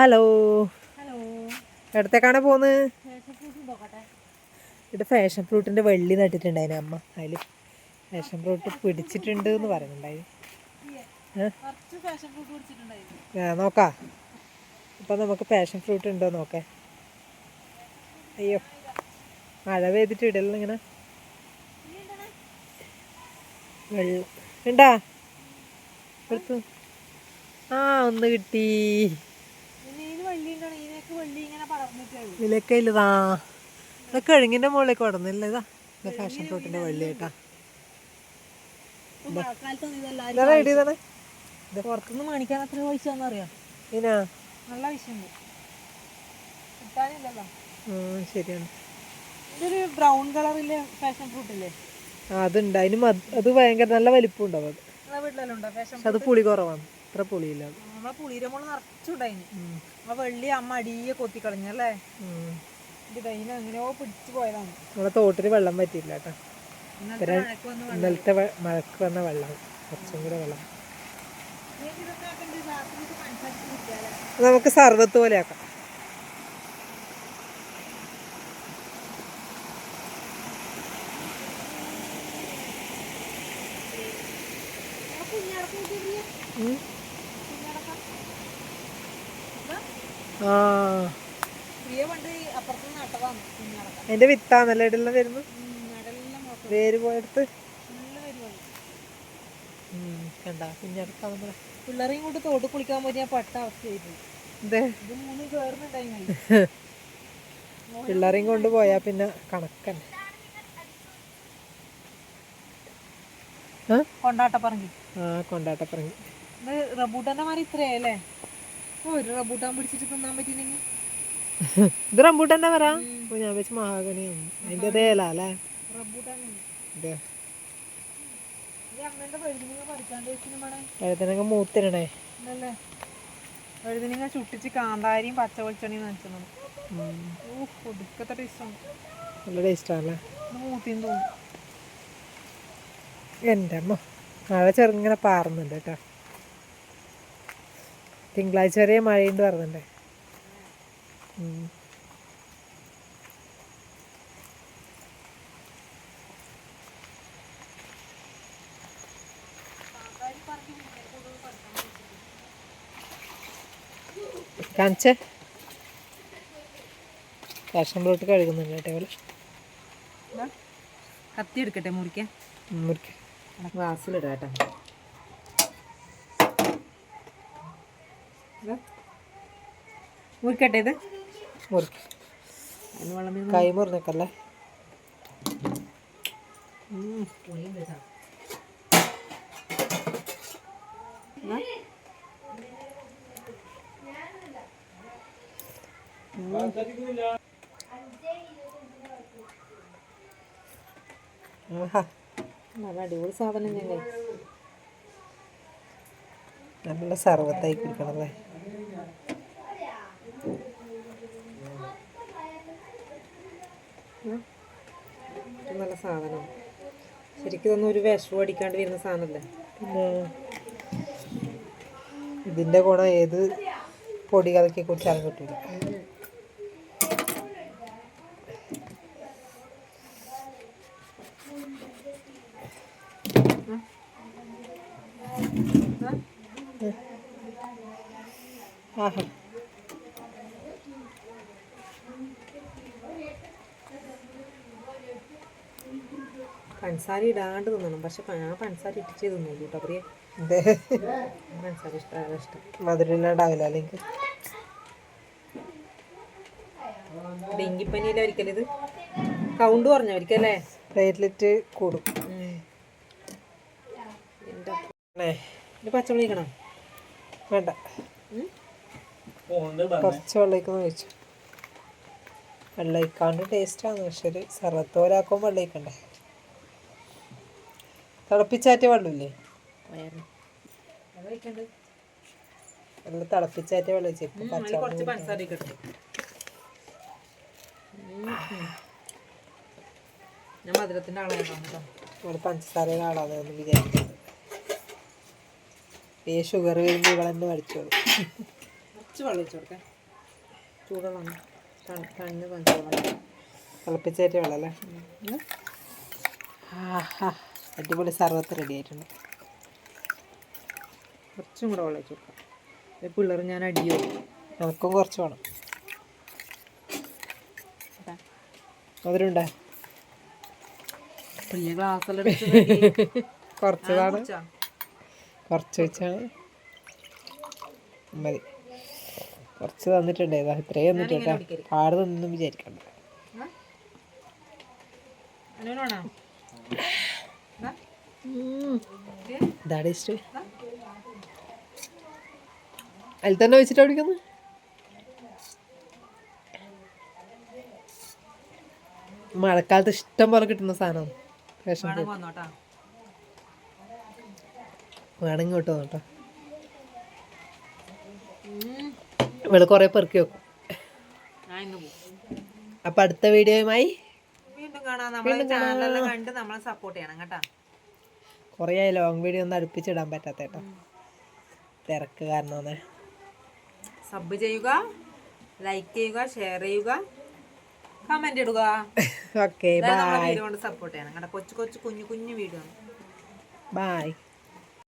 Hello. Hello. എവിടത്തേക്കാണ് പോകുന്നത് fashion ഇവിടെ fashion ഫ്രൂട്ടിന്റെ വെള്ളി നട്ടിട്ടുണ്ടായിന് അമ്മ. അതിൽ ഫാഷൻ ഫ്രൂട്ട് പിടിച്ചിട്ടുണ്ട് എന്ന് പറയുന്നുണ്ടായി ഏ? കുറച്ച് ഫാഷൻ ഫ്രൂട്ട് കുടിച്ചിട്ടുണ്ടായിരുന്നു. ആ, നോക്കാം. ഇപ്പം നമുക്ക് പാഷൻ ഫ്രൂട്ട് ഉണ്ടോ നോക്കേ. അയ്യോ മഴ പെയ്തിട്ട് ഇടല്ലോ ഇങ്ങനെ. വെള്ളം ഉണ്ടാ എടുത്തു ആ ഒന്ന് കിട്ടി ഇതിന് വള്ളി ഉണ്ടാണ് ഇതിനൊക്കെ വള്ളി ഇങ്ങനെ പടർന്നിട്ടേ ഉള്ളൂ ഇതിലൊക്കെ ഇല്ലതാ ഇതൊക്കെ കിഴങ്ങിന്റെ മുകളിലേക്ക് ഉടന്നില്ല ഇതാ. ഇത് ഫാഷൻ ഫ്രൂട്ടിന്റെ വള്ളി കേട്ടാ ഇതാ റെഡി തന്നെ പുറത്തുനിന്ന് മേടിക്കാൻ എത്ര പൈസ എന്നറിയാം ഇതിനാ? നല്ല കിട്ടാനില്ലല്ലോ. ശരിയാണ്. ഇതൊരു ബ്രൗൺ കളറിലെ ഫാഷൻ ഫ്രൂട്ട് അതുണ്ട്. അതിന് അത് ഭയങ്കര നല്ല വലിപ്പം ഉണ്ടാവും അത് പക്ഷെ അത് പുളി കുറവാണ്. അത്ര പുളിയില്ല അത്. നമ്മളെ പുളിരമുള നിറച്ചുണ്ടായിന്. ആ വെള്ളി അമ്മ അടിയെ കൊത്തിക്കളഞ്ഞല്ലേ. ഇത് കയ്യിൽ എങ്ങനെയോ പിടിച്ചു പോയതാണ്. നമ്മളെ തോട്ടിൽ വെള്ളം പറ്റിയില്ല കേട്ടോ. ഇന്നലത്തെ മഴക്ക് വന്ന വെള്ളം. കുറച്ചും കൂടെ വെള്ളം. നമുക്ക് സർവത്ത് പോലെ ആക്കാം. ഉം. ആ പ്രിയ പണ്ട് അപ്പുറത്ത് നട്ടതാണ് കുഞ്ഞടക്കം അതിന്റെ വിത്താന്നല്ലേ ഇടെല്ലാം വരുന്നു വേര് പോയെടുത്ത്? കണ്ട കുഞ്ഞടക്കം നമ്മളെ പിള്ളേരെയും കൊണ്ട് തോട്ട് കുളിക്കാൻ പോയി ഞാൻ പെട്ട അവസ്ഥയായിരുന്നു പിള്ളേരെയും കൊണ്ട് പോയാ പിന്നെ കണക്കന്നെ. കൊണ്ടാട്ടപ്പറങ്ങി ആ കൊണ്ടാട്ടപ്പറങ്ങി റബൂട്ടന്റെ മാറി ഇത്രയല്ലേ ഒരു റബൂട്ടാൻ പിടിച്ചിട്ട് തിന്നാൻ പറ്റിയില്ലെങ്കിൽ? ഇത് റംബൂട്ടാൻ വരാ ഓ ഞാൻ വെച്ച് മഹാഗണിയാണ് അതിന്റെ അതേ അല്ല? വഴുതിനിങ്ങ മൂത്തിരണേ വഴുതിനിങ്ങ ചുട്ടിച്ച് കാന്താരിയും പച്ച വെളിച്ചെണ്ണയും നനച്ചതാണ് ഒടുക്കത്തെ ടേസ്റ്റാണ് നല്ല ടേസ്റ്റാണല്ലേ ഇത് മൂത്തിന്ന് തോന്നുന്നു എന്റെ അമ്മ. മഴ ചെറുങ്ങനെ പാറുന്നുണ്ട് കേട്ടോ. തിങ്കളാഴ്ച വരെ മഴയുണ്ട് പറഞ്ഞിട്ടുണ്ടേ. കാണിച്ചേ? ഫാഷൻ പ്ലോട്ട് കഴുകുന്നുണ്ട് കേട്ടോ ഇവൾ കത്തി എടുക്കട്ടെ മുറിക്കാൻ മുറിക്കാൻ ഗ്ലാസ്സിലിടാം കേട്ടോ. മുറിക്കട്ടെ ഇത്? മുറിക്ക്. കൈ മുറിഞ്ഞേക്കല്ലേ? നല്ല അടിപൊളി സാധനം ഞങ്ങൾ നല്ല സർവത്തായി കുടിക്കണല്ലേ? ഇത് നല്ല സാധനം. ശരിക്കും ഇതൊന്നും ഒരു വിഷം അടിക്കാണ്ട് വരുന്ന സാധനമല്ലേ? ഇതിന്റെ കൂടെ ഏത് പൊടി കലക്കി കുടിച്ചാലും കിട്ടില്ല ആഹാ. പഞ്ചസാര ഇടാണ്ട് തിന്നണം. പക്ഷെ ഞാൻ പഞ്ചസാര ഇട്ടിട്ട് തിന്നു കേട്ടോ പ്രിയ പഞ്ചസാര ഇഷ്ടമാണ് ഇഷ്ടം മധുരണ്ടാവില്ല അല്ലെങ്കിൽ ഡെങ്കിപ്പനിയിലെ ഒരിക്കലിത് കൗണ്ട് കുറഞ്ഞവർക്കല്ലേ പ്ലേറ്റ്ലെറ്റ് കൂടും. എന്റെ ടേസ്റ്റ് ആണ് പച്ചമുളക് കഴിക്കണം വേണ്ട. കുറച്ച് വെള്ളയിക്കുന്ന കഴിച്ചു വെള്ളയിക്കാണ്ട് ടേസ്റ്റാണ് പക്ഷെ ഒരു സർവത്തോരാക്കുമ്പോൾ വെള്ളയിക്കണ്ടേ? തിളപ്പിച്ചാറ്റിയ വെള്ളമില്ലേ? നല്ല തിളപ്പിച്ചാറ്റിയ വെള്ളം വെച്ചു ഇപ്പം കുറച്ച് പഞ്ചസാര ഇട്ടിട്ട് ഞാൻ മധുരത്തിന്റെ കേട്ടോ. പഞ്ചസാരയുടെ വിചാരിക്കുന്നത് ഈ ഷുഗർ വരുമ്പോൾ ഇവളെന്നെ പഠിച്ചോളൂ കുറച്ച് വെള്ളം ഒഴിച്ചു കൊടുക്കാം. ചൂടുവെള്ളം തണ്ണ് തണുത്തോളം തിളപ്പിച്ചേറ്റ വെള്ളം അല്ലേ? ആഹാ അടിപൊളി സർവത്ത് റെഡി ആയിട്ടുണ്ട് കുറച്ചും കൂടെ വെള്ളം ഒഴിച്ചു കൊടുക്കാം പിള്ളേർ ഞാൻ അടിയോ എനക്കും കുറച്ച് വേണം. മധുരമുണ്ടോ പിന്നെ ഗ്ലാസ്സെല്ലാം എടുത്ത് കുറച്ചതാണ്? കുറച്ച് വെച്ചാണ്. മതി. കുറച്ച് തന്നിട്ടുണ്ട്. ഇതാ ഇത്രയും തന്നിട്ടുണ്ട്. പാട് തന്നൊന്നും വിചാരിക്കണ്ട. ഇത് ടേസ്റ്റ് അതിൽ തന്നെ വെച്ചിട്ട് ഓടിക്കുന്നു മഴക്കാലത്ത് ഇഷ്ടം പോലെ കിട്ടുന്ന സാധനമാണ് ഫാഷൻ വേണമെങ്കിൽ ഇങ്ങോട്ട് നോട്ടോ ഇവിടെ കുറെ പെറുക്കി വെക്കും. അപ്പം അടുത്ത വീഡിയോയുമായി വീണ്ടും കാണാം. നമ്മളെ ചാനലെല്ലാം കണ്ട് നമ്മളെ സപ്പോർട്ട് ചെയ്യണം കേട്ടാ. കുറേ ആയി ലോങ് വീഡിയോ ഒന്നും അടുപ്പിച്ചിടാൻ പറ്റാത്ത കേട്ടോ തിരക്ക് കാരണമാണ്. സബ് ചെയ്യുക ലൈക്ക് ചെയ്യുക ഷെയർ ചെയ്യുക കമന്റ് ഇടുക. ഓക്കെ സപ്പോർട്ട് ചെയ്യണം. കൊച്ചു കൊച്ചു കുഞ്ഞു കുഞ്ഞു വീഡിയോ ബൈ